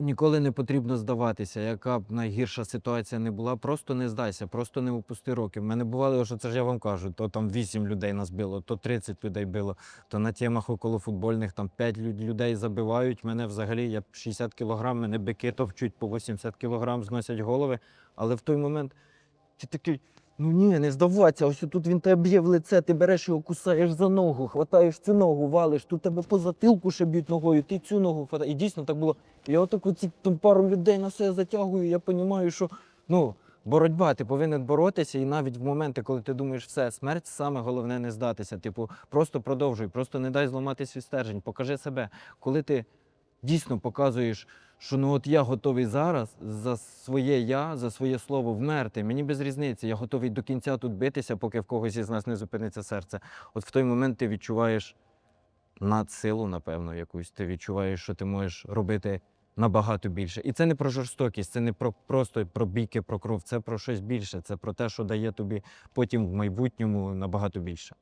Ніколи не потрібно здаватися, яка б найгірша ситуація не була, просто не здайся, просто не упусти роки. В мене бувало, що це ж я вам кажу, то там 8 людей нас било, то 30 людей било, то на темах околофутбольних там 5 людей забивають. Мене взагалі, я 60 кілограм, мене бики товчуть по 80 кілограм, зносять голови. Але в той момент ти такий, ну ні, не здаватися, ось тут він тебе б'є в лице, ти береш його, кусаєш за ногу, хватаєш цю ногу, валиш, тут тебе по затилку ще б'ють ногою, ти цю ногу хватаєш. І дійсно так було. Я отак оці там пару людей на себе затягую, я розумію, що ну, боротьба, ти повинен боротися, і навіть в моменти, коли ти думаєш, все, смерть саме головне не здатися. Типу, просто продовжуй, просто не дай зламати свій стержень, покажи себе. Коли ти дійсно показуєш, що ну от я готовий зараз за своє я, за своє слово вмерти. Мені без різниці, я готовий до кінця тут битися, поки в когось із нас не зупиниться серце. От в той момент ти відчуваєш надсилу, напевно, якусь. Ти відчуваєш, що ти можеш робити набагато більше. І це не про жорстокість, це не про просто про бійки, про кров. Це про щось більше. Це про те, що дає тобі потім в майбутньому набагато більше.